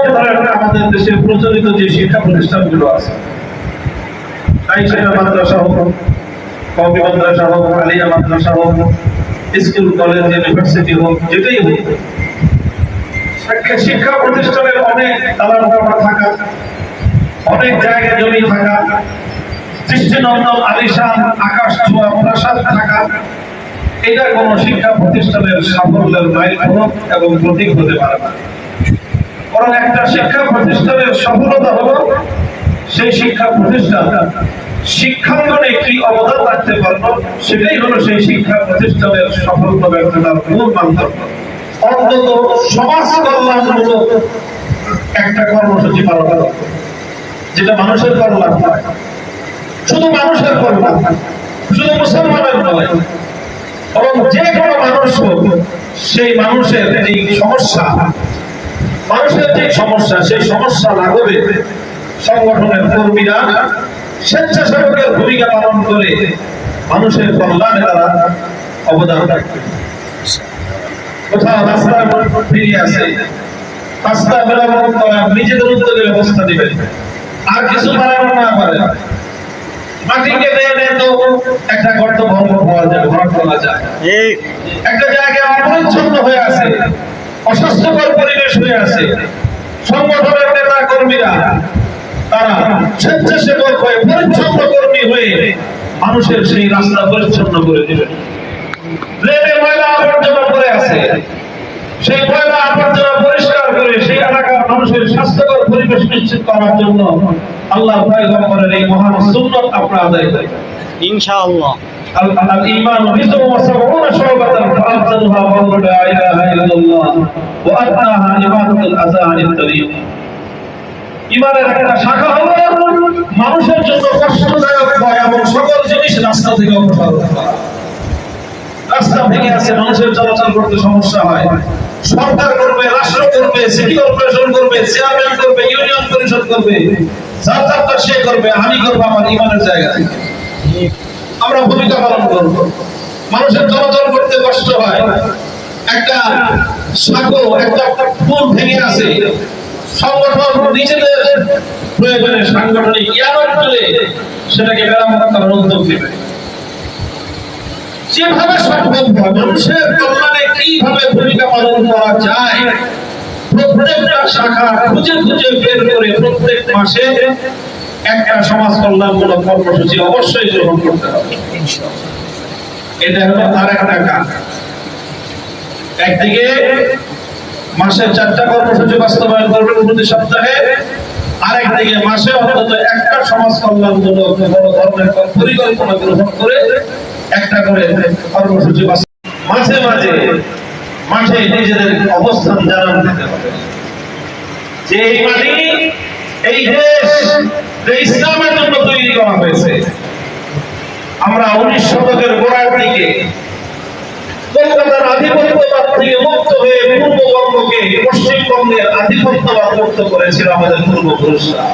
আমাদের দেশে প্রচলিত যে শিক্ষা প্রতিষ্ঠানগুলো আছে তাই সেটা মাদ্রাসা হোক, কবি মাদ্রাসা হোক, আলিয়া মাদ্রাসা হোক, স্কুল, কলেজ, ইউনিভার্সিটি হোক, যেটাই হোক, শিক্ষা- প্রতিষ্ঠানের অনেক তালাবাড়া থাকা, অনেক জায়গা জমি থাকা, দৃষ্টিনন্দন, আলিশান, আকাশ ছোঁয়া, প্রাসাদ থাকা, এটা কোনো শিক্ষা প্রতিষ্ঠানের সাফল্যের মাইল এবং প্রতীক হতে পারে না। বরং একটা শিক্ষা প্রতিষ্ঠানের সফলতা হলো সেই শিক্ষা প্রতিষ্ঠান। শিক্ষাঙ্গনে কি অবদান রাখতে পারল, সেটাই হলো সেই শিক্ষা প্রতিষ্ঠানের সফলতা ব্যর্থতার মূল মানদণ্ড। অন্তত সমাজ কল্যাণমূলক একটা কর্মসূচি পালন করা। যেটা মানুষের কল্যাণ হয়। শুধু মানুষের কল্যাণ শুধু মুসলমানের নয় এবং যে কোনো মানুষ হোক, সেই মানুষের এই সমস্যা মানুষের যে সমস্যা সেই সমস্যা লাঘবে। সংগঠনের কর্মীরা স্বেচ্ছাসেবকের ভূমিকা পালন করে মানুষের কল্যাণে তারা অবদান রাখবে কোথাও রাস্তায় ফিরিয়ে আছে রাস্তা মেরামত করা নিজেদের উদ্যোগের ব্যবস্থা দিবেন আর কিছু পারেন না পারেন মাটিকে দিয়ে তো একটা গর্ত ভঙ্গ হওয়া যায় করা যায়। একটা জায়গায় অপরিচ্ছন্ন হয়ে আছে। অস্বাস্থ্যকর পরিবেশ হয়ে আছে। সংগঠনের নেতা কর্মীরা তারা স্বেচ্ছাসেবক হয়ে, পরিচ্ছন্ন কর্মী হয়ে মানুষের সেই রাস্তা পরিচ্ছন্ন করে ড্রেনে ময়লা আবর্জনা আছে। সেই ময়লা আবর্জনা পরিষ্কার করে সেই এলাকার মানুষের স্বাস্থ্যকর পরিবেশ নিশ্চিত করার জন্য আল্লাহ পয়গম্বরের এই মহান সুন্নত আপনারা আদায় করেন। ইনশাআল্লাহ। الإيمان بضع وسبعون شعبة فأفضلها قول لا إله إلا الله وأدناها إماتة الأذى عن الطريق ইমানের একটা শাখা হলো মানুষের জন্য কষ্টদায়ক হয় এবং সকল জিনিস রাস্তা থেকে অপসারণ করা রাস্তা ভেঙে আছে মানুষের চলাচল করতে সমস্যা হয় সরকার করবে রাষ্ট্র করবে সিটি কর্পোরেশন করবে চেয়ারম্যান করবে ইউনিয়ন পরিষদ করবে যার যার সে করবে আমি করবো আমার ইমানের জায়গা থেকে আমরা ভূমিকা পালন করব। মানুষের চলাচল করতে কষ্ট হয়। একটা সাঁকো, একটা পুল ভেঙে আছে। সংগঠন নিজেদের প্রয়োজনে সাংগঠনিক ইয়ারত তুলে সেটাকে মেরামত করার উদ্যোগ নেবে। যেভাবে সম্ভব মানুষের কল্যাণে কীভাবে ভূমিকা পালন করা যায়, প্রত্যেকটা শাখা খুঁজে খুঁজে বের করে প্রত্যেক মাসে একটা সমাজ কল্যাণমূলক কর্মসূচি অবশ্যই গ্রহণ করতে হবে। এটা হলো আর একটা কাজ। একদিকে মাসে চারটা কর্মসূচি বাস্তবায়ন করবেন প্রতি সপ্তাহে, আরেকদিকে মাসে অন্তত একটা সমাজ কল্যাণমূলক বড় ধরনের পরিকল্পনা গ্রহণ করে একটা করে কর্মসূচি মাঝে মাঝে মাঠে নিজেদের অবস্থান জানান দিতে হবে। যে এই মাটি, এই দেশ যে ইসলামের জন্য তৈরি করা হয়েছে, আমরা উনিশ শতকের গোড়ার দিকে কলকাতার আধিপত্যবাদ থেকে মুক্ত হয়ে পূর্ববঙ্গকে পশ্চিমবঙ্গের আধিপত্যবাদ মুক্ত করেছিল আমাদের পূর্বপুরুষরা।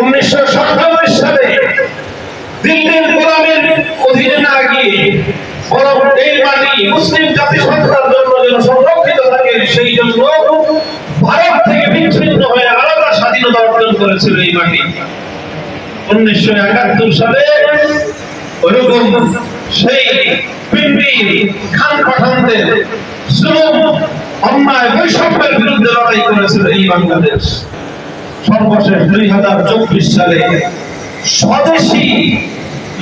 উনিশশো সাতানব্বই সালে দিল্লির গোলামের অধীনে না গিয়ে বরং এই মাটি মুসলিম জাতিসত্তার জন্য যেন সংরক্ষিত থাকে সেই জন্য ভারত থেকে বিচ্ছিন্ন হয়ে আলাদা স্বাধীনতা অর্জন করেছিল এই মাটি উনিশশো একাত্তর সালে ওইরকম সেই পিন্ডির খান পাঠানদের অন্যায়, বৈষম্যের বিরুদ্ধে লড়াই করেছিল এই বাংলাদেশ। সর্বশেষ দুই হাজার চব্বিশ সালে স্বদেশী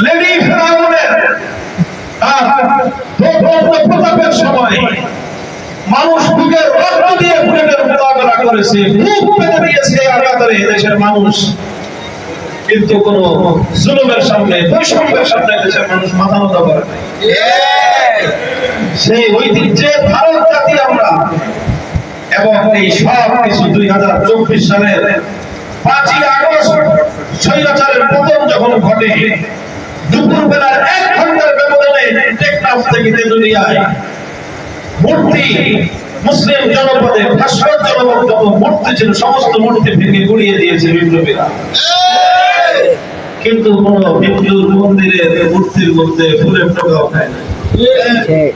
লেডি ফেরাউনের প্রতাপের সময় মানুষ বুকের রক্ত দিয়ে বুলেটের মোকাবেলা করেছে, মুখ পেতে দিয়েছে। আঘাতরে দেশের মানুষ, কিন্তু কোন জুলুমের সামনে, বৈষম্যের সামনে দেশের মানুষ মাথা নত করে সেই ঐতিহ্যের ভারত জাতি আমরা, এবং এই সব কিছু দুই হাজার চব্বিশ সালের পাঁচই আগস্ট স্বৈরাচারের পতন যখন ঘটে, দুপুর বেলার এক ঘণ্টার ব্যবধানে টেকনাফ থেকে তেঁতুলিয়ায় মূর্তি মুসলিম জনপদে জনপদ যত মূর্তি ছিল, সমস্ত মূর্তি ভেঙে গুড়িয়ে দিয়েছে বিপ্লবীরা। কিন্তু কোন বিপ্লব মন্দিরের মূর্তির মধ্যে ফুলের টোকাও খায়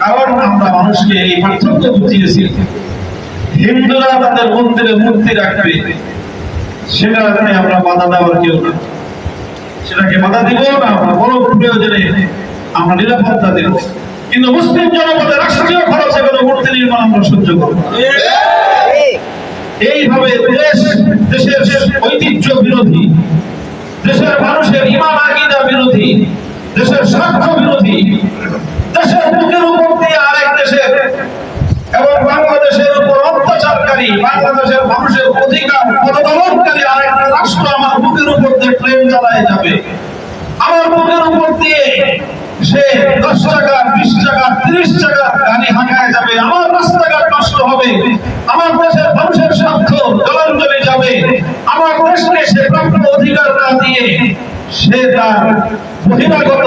কারণ আমরা মানুষকে এই পার্থক্য বুঝিয়েছি। হিন্দুরা তাদের মন্দিরে মূর্তি রাখবে সেটাতে আমরা বাধা দেওয়ার কেউ না। সেটাকে বাধা দিব না, আমরা বড় প্রয়োজনে আমরা নিরাপত্তা দেব। কিন্তু মুসলিম জনপদের রাষ্ট্রীয় খরচে কোনো মূর্তি নির্মাণ আমরা সহ্য করব। এইভাবে দেশ, দেশের ঐতিহ্য বিরোধী, দেশের মানুষের ইমান আকিদা বিরোধী, দেশের স্বার্থ বিরোধী, দেশের বুকের উপর দিয়ে আরেক দেশের এবং বাংলাদেশের উপর অত্যাচারকারী, বাংলাদেশের মানুষের অধিকার পদদলনকারী আরেকটা রাষ্ট্র আমার বুকের উপর দিয়ে ট্রেন চালায় যাবে আমার বুকের উপর দিয়ে সে দশ টাকা, বিশ টাকা, তিরিশ টাকা গাড়ি হাঁকায় যাবে। আমার রাস্তাঘাট নষ্ট হবে। আমার দেশের মানুষের স্বার্থ জলাঞ্জলি যাবে। আমার দেশকে সে প্রাপ্ত অধিকার না দিয়ে সে তার বহিরাগত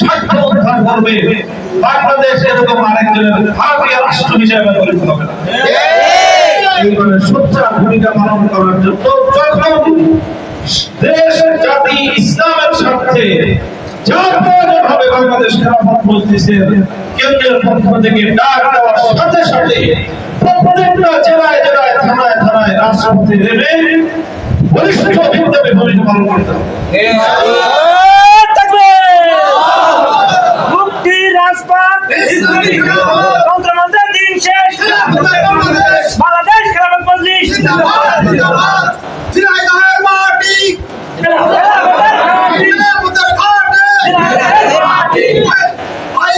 স্বার্থ উদ্ধার করবে। বাংলাদেশ এরকম আরেকজনের ভারতীয় রাষ্ট্র হিসেবে গঠিত হবে না। দেশ, জাতি, ইসলামের স্বার্থে যার প্রয়োজন হবে বাংলাদেশ খেলাফত মজলিসের কেন্দ্রের পক্ষ থেকে ডাক দেওয়ার সাথে সাথে প্রত্যেকটা জেলায় জেলায় থানায় থানায় রাষ্ট্রপতি নেমে বলিষ্ঠ ভিত্তিতে ভূমিকা পালন করতে মুক্তি রাজপথ তন্ত্রমন্ত্রের দিন শেষ। বাংলাদেশ। খেলাফত মজলিস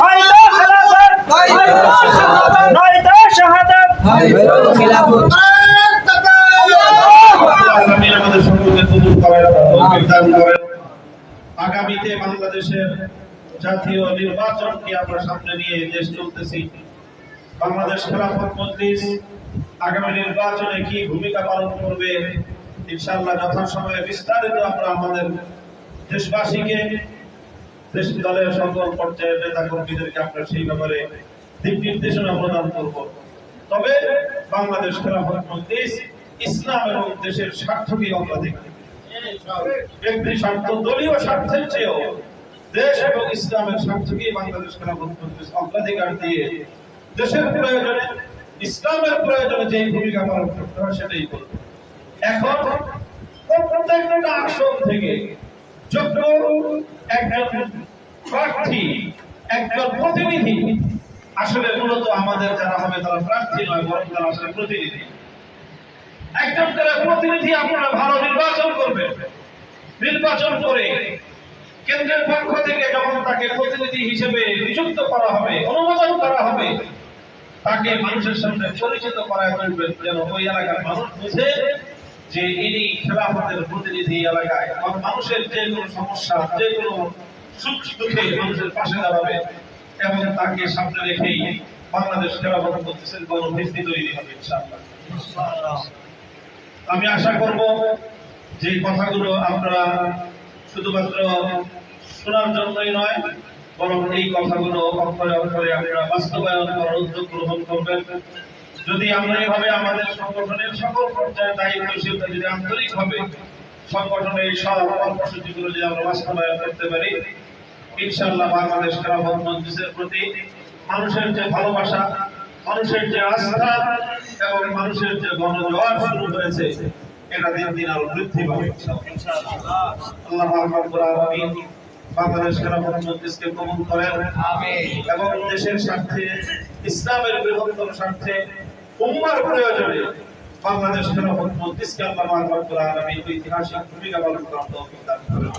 হয়তো খেলাফত নয়তো শাহাদাত আগামী আমাদের সকলকে কবুল করেন তৌফিক দান করেন আগামীতে বাংলাদেশের জাতীয় নির্বাচনকে আমরা সামনে নিয়ে দেশ চলতেছি। বাংলাদেশ খেলাফত মজলিস আগামী নির্বাচনে কি ভূমিকা পালন করবে, ইনশাআল্লাহ যথাসময়ে বিস্তারিত আমরা আমাদের দেশবাসীকে দেশ দলের সকল পর্যায়ের নেতা কর্মীদেরকে আমরা সেই ব্যাপারে দিক নির্দেশনা প্রদান করব। তবে বাংলাদেশ খেলাফত মজলিস ইসলাম এবং দেশের স্বার্থকে অগ্রাধিকার ব্যক্তি স্বার্থ, দলীয় স্বার্থের চেয়েও দেশ এবং ইসলামের স্বার্থকেই বাংলাদেশ খেলাফত অগ্রাধিকার দিয়ে দেশের প্রয়োজনে, ইসলামের প্রয়োজনে যে ভূমিকা পালন করতে হয় সেটাই করবে। এখন প্রত্যেকটা আসন থেকে যোগ্য একজন প্রার্থী, একজন প্রতিনিধি আসলে মূলত আমাদের যারা হবে তারা প্রার্থী নয়, বরং তারা আসলে প্রতিনিধি। একজন করে প্রতিনিধি আপনারা ভালো নির্বাচন করবেন। নির্বাচন করে কেন্দ্রের পক্ষ থেকে যখন তাকে প্রতিনিধি হিসেবে নিযুক্ত করা হবে, অনুমোদন করা হবে, তাকে মানুষের সামনে পরিচিত করা করবেন যেন ওই এলাকার মানুষ বুঝে যে ইনি খেলাফতের প্রতিনিধি এলাকায়। মানুষের যে কোনো সমস্যা, যে কোনো সুখ দুঃখে মানুষের পাশে দাঁড়াবে এবং তাকে সামনে রেখেই বাংলাদেশ খেলাফত মজলিসের গণভিত্তি তৈরি হবে, ইনশাআল্লাহ। আমি আশা করব যে কথাগুলো আপনারা শুধুমাত্র শোনার জন্যই নয়, বরং এই কথাগুলো অক্ষরে অক্ষরে আপনারা বাস্তবায়ন করার উদ্যোগ গ্রহণ করবেন। যদি আমরা এভাবে আমাদের সংগঠনের সকল পর্যায়ে দায়িত্বশীলতা যদি আন্তরিকভাবে সংগঠনের সব কর্মসূচিগুলো যদি আমরা বাস্তবায়ন করতে পারি, ইনশাআল্লাহ বাংলাদেশ খেলাফত মজলিসের প্রতি মানুষের যে ভালোবাসা মানুষের যে আস্থা এবং মানুষের যে গণজোয়ার শুরু হয়েছে এটা দিন দিন আরও বৃদ্ধি পাবে আল্লাহ আলামিন বাংলাদেশ খেলাফত কবুল করেন এবং দেশের স্বার্থে ইসলামের বৃহত্তর স্বার্থে উম্মার প্রয়োজনে বাংলাদেশ খেলাফত মজলিসকে আল্লাহ রাব্বুল আলামিন ঐতিহাসিক ভূমিকা পালন করার তৌফিক দান করেন।